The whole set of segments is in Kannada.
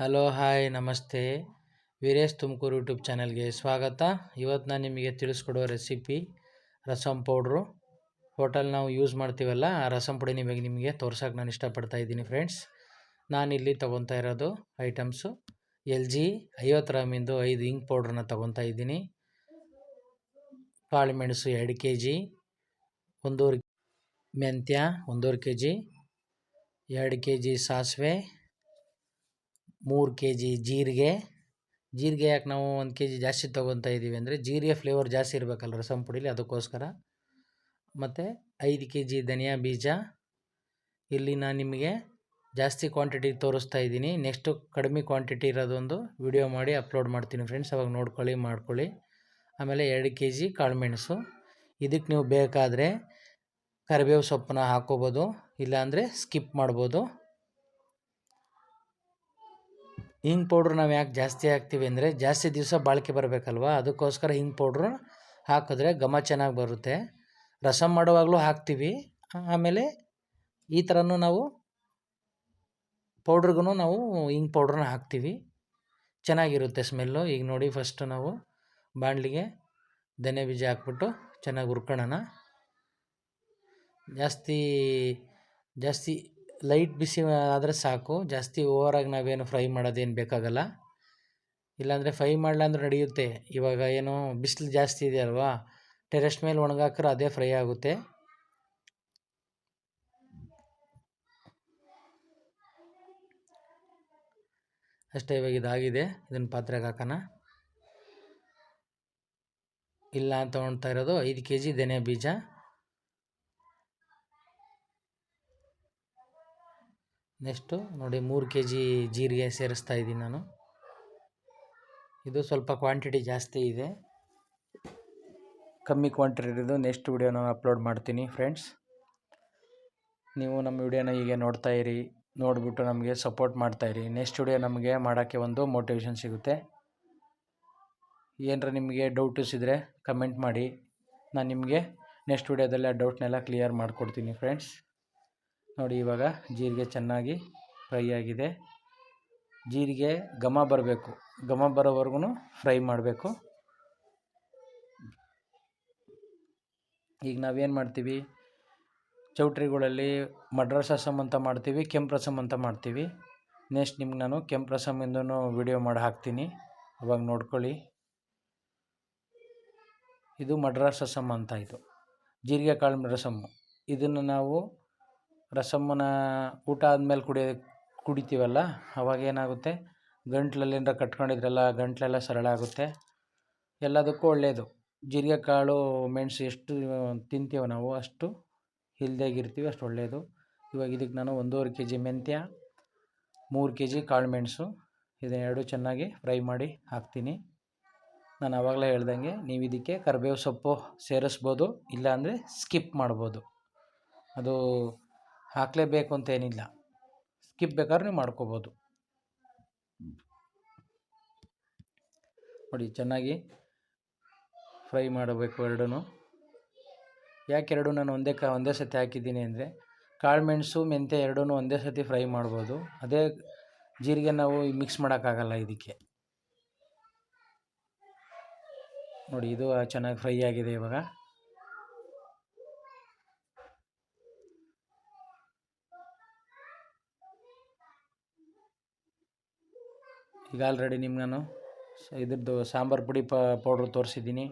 ಹಲೋ ಹಾಯ್ ನಮಸ್ತೆ. ವೀರೇಶ್ ತುಮಕೂರು ಯೂಟ್ಯೂಬ್ ಚಾನಲ್ಗೆ ಸ್ವಾಗತ. ಇವತ್ತು ನಾನು ನಿಮಗೆ ತಿಳಿಸ್ಕೊಡೋ ರೆಸಿಪಿ ರಸಮ್ ಪೌಡ್ರು. ಹೋಟೆಲ್ ನಾವು ಯೂಸ್ ಮಾಡ್ತೀವಲ್ಲ, ಆ ರಸಮ್ ಪುಡಿ ನಿಮಗೆ ನಿಮಗೆ ತೋರ್ಸೋಕೆ ನಾನು ಇಷ್ಟಪಡ್ತಾ ಇದ್ದೀನಿ ಫ್ರೆಂಡ್ಸ್. ನಾನಿಲ್ಲಿ ತೊಗೊತಾ ಇರೋದು ಐಟಮ್ಸು. ಎಲ್ ಜಿ ಐವತ್ತು ಗ್ರಾಮಿಂದು ಐದು ಇಂಕ್ ಪೌಡ್ರನ್ನ ತೊಗೊತಾ ಇದ್ದೀನಿ. ಕಾಳುಮೆಣಸು ಎರಡು ಕೆ ಜಿ ಒಂದೂವರೆ ಮೆಂತ್ಯ ಒಂದೂವರೆ ಕೆ ಜಿ ಎರಡು ಕೆ ಜಿ ಸಾಸಿವೆ. ಮೂರು ಕೆ ಜಿ ಜೀರಿಗೆ. ಜೀರಿಗೆ ಯಾಕೆ ನಾವು ಒಂದು ಕೆ ಜಿ ಜಾಸ್ತಿ ತೊಗೊತಾ ಇದ್ದೀವಿ ಅಂದರೆ ಜೀರಿಗೆ ಫ್ಲೇವರ್ ಜಾಸ್ತಿ ಇರಬೇಕಲ್ಲ ರಸಮ್ ಪುಡೀಲಿ ಅದಕ್ಕೋಸ್ಕರ. ಮತ್ತು ಐದು ಕೆ ಜಿ ಧನಿಯಾ ಬೀಜ. ಇಲ್ಲಿ ನಾನು ನಿಮಗೆ ಜಾಸ್ತಿ ಕ್ವಾಂಟಿಟಿ ತೋರಿಸ್ತಾ ಇದ್ದೀನಿ. ನೆಕ್ಸ್ಟು ಕಡಿಮೆ ಕ್ವಾಂಟಿಟಿ ಇರೋದೊಂದು ವಿಡಿಯೋ ಮಾಡಿ ಅಪ್ಲೋಡ್ ಮಾಡ್ತೀನಿ ಫ್ರೆಂಡ್ಸ್ ಅವಾಗ ನೋಡ್ಕೊಳ್ಳಿ, ಮಾಡ್ಕೊಳ್ಳಿ. ಆಮೇಲೆ ಎರಡು ಕೆ ಜಿ ಕಾಳುಮೆಣಸು ಇದಕ್ಕೆ ನೀವು ಬೇಕಾದರೆ ಕರಿಬೇವು ಸೊಪ್ಪನ್ನ ಹಾಕೋಬೋದು ಇಲ್ಲಾಂದರೆ ಸ್ಕಿಪ್ ಮಾಡ್ಬೋದು. ಹಿಂಗ್ ಪೌಡ್ರ್ ನಾವು ಯಾಕೆ ಜಾಸ್ತಿ ಹಾಕ್ತೀವಿ ಅಂದರೆ ಜಾಸ್ತಿ ದಿವಸ ಬಾಳಿಕೆ ಬರಬೇಕಲ್ವ? ಅದಕ್ಕೋಸ್ಕರ ಹಿಂಗ್ ಪೌಡ್ರು ಹಾಕಿದ್ರೆ ಘಮ ಚೆನ್ನಾಗಿ ಬರುತ್ತೆ. ರಸಮ್ ಮಾಡುವಾಗಲೂ ಹಾಕ್ತೀವಿ. ಆಮೇಲೆ ಈ ಥರನೂ ನಾವು ಪೌಡ್ರಿಗೂ ನಾವು ಹಿಂಗ್ ಪೌಡ್ರನ್ನ ಹಾಕ್ತೀವಿ. ಚೆನ್ನಾಗಿರುತ್ತೆ ಸ್ಮೆಲ್ಲು. ಈಗ ನೋಡಿ ಫಸ್ಟು ನಾವು ಬಾಣಲಿಗೆ ದನೆ ಬೀಜ ಹಾಕ್ಬಿಟ್ಟು ಚೆನ್ನಾಗಿ ಹುರ್ಕೊಳ್ಳೋಣ. ಜಾಸ್ತಿ ಜಾಸ್ತಿ ಲೈಟ್ ಬಿಸಿ ಆದರೆ ಸಾಕು. ಜಾಸ್ತಿ ಓವರಾಗಿ ನಾವೇನು ಫ್ರೈ ಮಾಡೋದೇನು ಬೇಕಾಗಲ್ಲ. ಇಲ್ಲಾಂದರೆ ಫ್ರೈ ಮಾಡಲ್ಲ ಅಂದ್ರೆ ನಡೆಯುತ್ತೆ. ಇವಾಗ ಏನು ಬಿಸಿಲು ಜಾಸ್ತಿ ಇದೆ ಅಲ್ವಾ? ಟೆರೆಸ್ ಮೇಲೆ ಒಣಗಾಕ್ರೆ ಅದೇ ಫ್ರೈ ಆಗುತ್ತೆ. ಅಷ್ಟೇ ಇವಾಗ ಇದಾಗಿದೆ. ಇದನ್ನು ಪಾತ್ರೆಗೆ ಹಾಕೋಣ. ಇಲ್ಲ ಅಂತ ತೊಗೊಳ್ತಾ ಇರೋದು. ಐದು ಕೆ ಜಿ ಬೀಜ ನೆಕ್ಸ್ಟು ನೋಡಿ ಮೂರು ಕೆ ಜಿ ಜೀರಿಗೆ ಸೇರಿಸ್ತಾ ಇದ್ದೀನಿ ನಾನು. ಇದು ಸ್ವಲ್ಪ ಕ್ವಾಂಟಿಟಿ ಜಾಸ್ತಿ ಇದೆ. ಕಮ್ಮಿ ಕ್ವಾಂಟಿಟಿ ಇರೋದು ನೆಕ್ಸ್ಟ್ ವಿಡಿಯೋ ನಾನು ಅಪ್ಲೋಡ್ ಮಾಡ್ತೀನಿ ಫ್ರೆಂಡ್ಸ್ ನೀವು ನಮ್ಮ ವಿಡಿಯೋನ ಹೀಗೆ ನೋಡ್ತಾ ಇರಿ, ನೋಡಿಬಿಟ್ಟು ನಮಗೆ ಸಪೋರ್ಟ್ ಮಾಡ್ತಾಯಿರಿ ನೆಕ್ಸ್ಟ್ ವಿಡಿಯೋ ನಮಗೆ ಮಾಡೋಕ್ಕೆ ಒಂದು ಮೋಟಿವೇಶನ್ ಸಿಗುತ್ತೆ. ಏನರ ನಿಮಗೆ ಡೌಟಸ್ ಇದ್ದರೆ ಕಮೆಂಟ್ ಮಾಡಿ. ನಾನು ನಿಮಗೆ ನೆಕ್ಸ್ಟ್ ವಿಡಿಯೋದಲ್ಲಿ ಆ ಡೌಟ್ನೆಲ್ಲ ಕ್ಲಿಯರ್ ಮಾಡಿಕೊಡ್ತೀನಿ ಫ್ರೆಂಡ್ಸ್ ನೋಡಿ, ಇವಾಗ ಜೀರಿಗೆ ಚೆನ್ನಾಗಿ ಫ್ರೈ ಆಗಿದೆ. ಜೀರಿಗೆ ಘಮ ಬರಬೇಕು. ಘಮ ಬರೋವರೆಗೂ ಫ್ರೈ ಮಾಡಬೇಕು. ಈಗ ನಾವೇನು ಮಾಡ್ತೀವಿ? ಚೌಟ್ರಿಗಳಲ್ಲಿ ಮಡ್ರಸ್ ರಸಮ್ ಅಂತ ಮಾಡ್ತೀವಿ ಕೆಂಪು ರಸಮ್ ಅಂತ ಮಾಡ್ತೀವಿ. ನೆಕ್ಸ್ಟ್ ನಿಮ್ಗೆ ನಾನು ಕೆಂಪು ರಸಮಿಂದೂ ವಿಡಿಯೋ ಮಾಡಿ ಹಾಕ್ತೀನಿ. ಅವಾಗ ನೋಡ್ಕೊಳ್ಳಿ. ಇದು ಮಡ್ರಾಸ್ ರಸಮ್ ಅಂತ ಇದು. ಜೀರಿಗೆ ಕಾಳು ರಸಮ್ಮು ಇದನ್ನು ನಾವು ರಸಮ್ಮನ ಊಟ ಆದಮೇಲೆ ಕುಡಿಯೋ ಕುಡಿತೀವಲ್ಲ, ಅವಾಗ ಏನಾಗುತ್ತೆ? ಗಂಟ್ಲಲ್ಲಿ ಏನಾರ ಕಟ್ಕೊಂಡಿದ್ರಲ್ಲ, ಗಂಟ್ಲೆಲ್ಲ ಸರಳ ಆಗುತ್ತೆ. ಎಲ್ಲದಕ್ಕೂ ಒಳ್ಳೆಯದು ಜೀರಿಗೆ, ಕಾಳು, ಮೆಣಸು ಎಷ್ಟು ತಿಂತೀವೋ ನಾವು ಅಷ್ಟು ಇರ್ತೀವಿ ಅಷ್ಟು ಒಳ್ಳೆಯದು ಇವಾಗ ಇದಕ್ಕೆ ನಾನು ಒಂದೂವರೆ ಕೆ ಜಿ ಮೆಂತ್ಯ, ಮೂರು ಕೆ ಜಿ ಕಾಳು ಮೆಣಸು, ಇದನ್ನೆರಡು ಚೆನ್ನಾಗಿ ಫ್ರೈ ಮಾಡಿ ಹಾಕ್ತೀನಿ. ನಾನು ಆವಾಗಲೇ ಹೇಳ್ದಂಗೆ ನೀವು ಇದಕ್ಕೆ ಕರಿಬೇವು ಸೊಪ್ಪು ಸೇರಿಸ್ಬೋದು, ಇಲ್ಲಾಂದರೆ ಸ್ಕಿಪ್ ಮಾಡ್ಬೋದು. ಅದು ಹಾಕಲೇಬೇಕು ಅಂತ ಏನಿಲ್ಲ. ಸ್ಕಿಪ್ ಬೇಕಾದ್ರೆ ನೀವು ಮಾಡ್ಕೋಬೋದು. ನೋಡಿ, ಚೆನ್ನಾಗಿ ಫ್ರೈ ಮಾಡಬೇಕು ಎರಡೂ ಯಾಕೆ ಎರಡು ನಾನು ಒಂದೇ ಕ, ಒಂದೇ ಸತಿ ಹಾಕಿದ್ದೀನಿ ಅಂದರೆ, ಕಾಳು ಮೆಣಸು, ಮೆಂತ್ಯ ಎರಡೂ ಒಂದೇ ಸತಿ ಫ್ರೈ ಮಾಡ್ಬೋದು. ಅದೇ ಜೀರಿಗೆ ನಾವು ಮಿಕ್ಸ್ ಮಾಡೋಕ್ಕಾಗಲ್ಲ ಇದಕ್ಕೆ. ನೋಡಿ, ಇದು ಚೆನ್ನಾಗಿ ಫ್ರೈ ಆಗಿದೆ ಇವಾಗ. ಈಗ ಆಲ್ರೆಡಿ ನಿಮ್ಗೆ ನಾನು ಇದ್ರದ್ದು ಸಾಂಬಾರು ಪುಡಿ ಪೌಡ್ರ್ ತೋರಿಸಿದ್ದೀನಿ.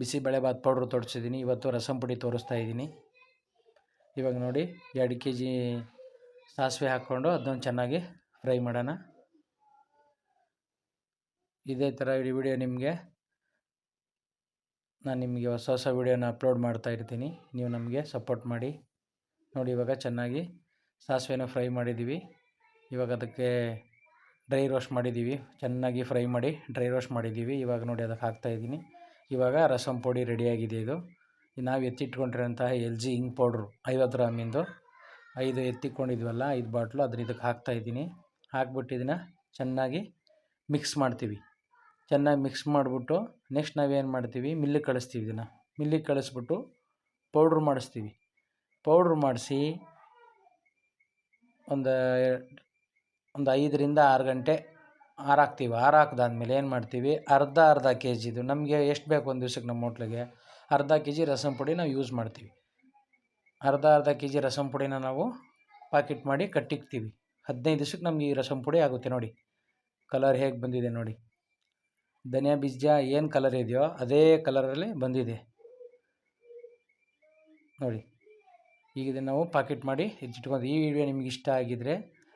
ಬಿಸಿಬೇಳೆಬಾತ್ ಪೌಡ್ರ್ ತೋರಿಸಿದ್ದೀನಿ. ಇವತ್ತು ರಸಂ ಪುಡಿ ತೋರಿಸ್ತಾ ಇದ್ದೀನಿ. ಇವಾಗ ನೋಡಿ, ಎರಡು ಕೆ ಜಿ ಸಾಸಿವೆ ಹಾಕ್ಕೊಂಡು ಅದನ್ನು ಚೆನ್ನಾಗಿ ಫ್ರೈ ಮಾಡೋಣ. ಇದೇ ಥರ ಇಡೀ ವಿಡಿಯೋ ನಿಮಗೆ ನಾನು ನಿಮಗೆ ಹೊಸ ಹೊಸ ವೀಡಿಯೋನ ಅಪ್ಲೋಡ್ ಮಾಡ್ತಾ ಇರ್ತೀನಿ. ನೀವು ನಮಗೆ ಸಪೋರ್ಟ್ ಮಾಡಿ. ನೋಡಿ, ಇವಾಗ ಚೆನ್ನಾಗಿ ಸಾಸಿವೆನ ಫ್ರೈ ಮಾಡಿದ್ದೀವಿ. ಇವಾಗ ಅದಕ್ಕೆ ಡ್ರೈ ರೋಸ್ಟ್ ಮಾಡಿದ್ದೀವಿ. ಚೆನ್ನಾಗಿ ಫ್ರೈ ಮಾಡಿ ಡ್ರೈ ರೋಸ್ಟ್ ಮಾಡಿದ್ದೀವಿ. ಇವಾಗ ನೋಡಿ ಅದಕ್ಕೆ ಹಾಕ್ತಾಯಿದ್ದೀನಿ ಇವಾಗ ರಸಮ್ ಪುಡಿ ರೆಡಿಯಾಗಿದೆ ಇದು. ನಾವು ಎತ್ತಿಟ್ಕೊಂಡಿರೋಂತಹ ಎಲ್ ಜಿ ಇಂಗ್ ಪೌಡ್ರು ಐವತ್ತು ಗ್ರಾಮಿಂದು ಐದು ಎತ್ತಿಕೊಂಡಿದ್ವಲ್ಲ ಐದು ಬಾಟ್ಲು ಅದನ್ನ ಇದಕ್ಕೆ ಹಾಕ್ತಾಯಿದ್ದೀನಿ ಹಾಕ್ಬಿಟ್ಟು ಇದನ್ನು ಚೆನ್ನಾಗಿ ಮಿಕ್ಸ್ ಮಾಡ್ತೀವಿ. ಚೆನ್ನಾಗಿ ಮಿಕ್ಸ್ ಮಾಡಿಬಿಟ್ಟು ನೆಕ್ಸ್ಟ್ ನಾವೇನು ಮಾಡ್ತೀವಿ? ಮಿಲ್ಲಿಗೆ ಕಳಿಸ್ತೀವಿ ಇದನ್ನು. ಮಿಲ್ಲಿಗೆ ಕಳಿಸ್ಬಿಟ್ಟು ಪೌಡ್ರ್ ಮಾಡಿಸ್ತೀವಿ. ಪೌಡ್ರ್ ಮಾಡಿಸಿ ಒಂದು ಒಂದು ಐದರಿಂದ ಆರು ಗಂಟೆ ಆರಾಕ್ತೀವಿ ಹಾಕ್ದಾದ್ಮೇಲೆ ಏನು ಮಾಡ್ತೀವಿ? ಅರ್ಧ ಅರ್ಧ ಕೆ ಜಿದು ನಮಗೆ ಎಷ್ಟು ಬೇಕು ಒಂದು ದಿವ್ಸಕ್ಕೆ ನಮ್ಮ ಹೋಟ್ಲಿಗೆ? ಅರ್ಧ ಕೆ ಜಿ ರಸಮ್ ಪುಡಿ ನಾವು ಯೂಸ್ ಮಾಡ್ತೀವಿ. ಅರ್ಧ ಅರ್ಧ ಕೆ ಜಿ ರಸಮ್ ಪುಡಿನ ನಾವು ಪಾಕಿಟ್ ಮಾಡಿ ಕಟ್ಟಿಕ್ತೀವಿ. ಹದಿನೈದು ದಿವ್ಸಕ್ಕೆ ನಮ್ಗೆ ಈ ರಸಮ್ ಪುಡಿ ಆಗುತ್ತೆ ನೋಡಿ. ಕಲರ್ ಹೇಗೆ ಬಂದಿದೆ ನೋಡಿ. ಧನಿಯಾ ಬೀಜ ಏನು ಕಲರ್ ಇದೆಯೋ ಅದೇ ಕಲರಲ್ಲಿ ಬಂದಿದೆ. ನೋಡಿ. ಈಗ ನಾವು ಪಾಕೆಟ್ ಮಾಡಿ ಹೆಚ್ಚಿಟ್ಕೊಂಡು ಈ ವಿಡಿಯೋ ನಿಮ್ಗೆ ಇಷ್ಟ ಆಗಿದ್ದರೆ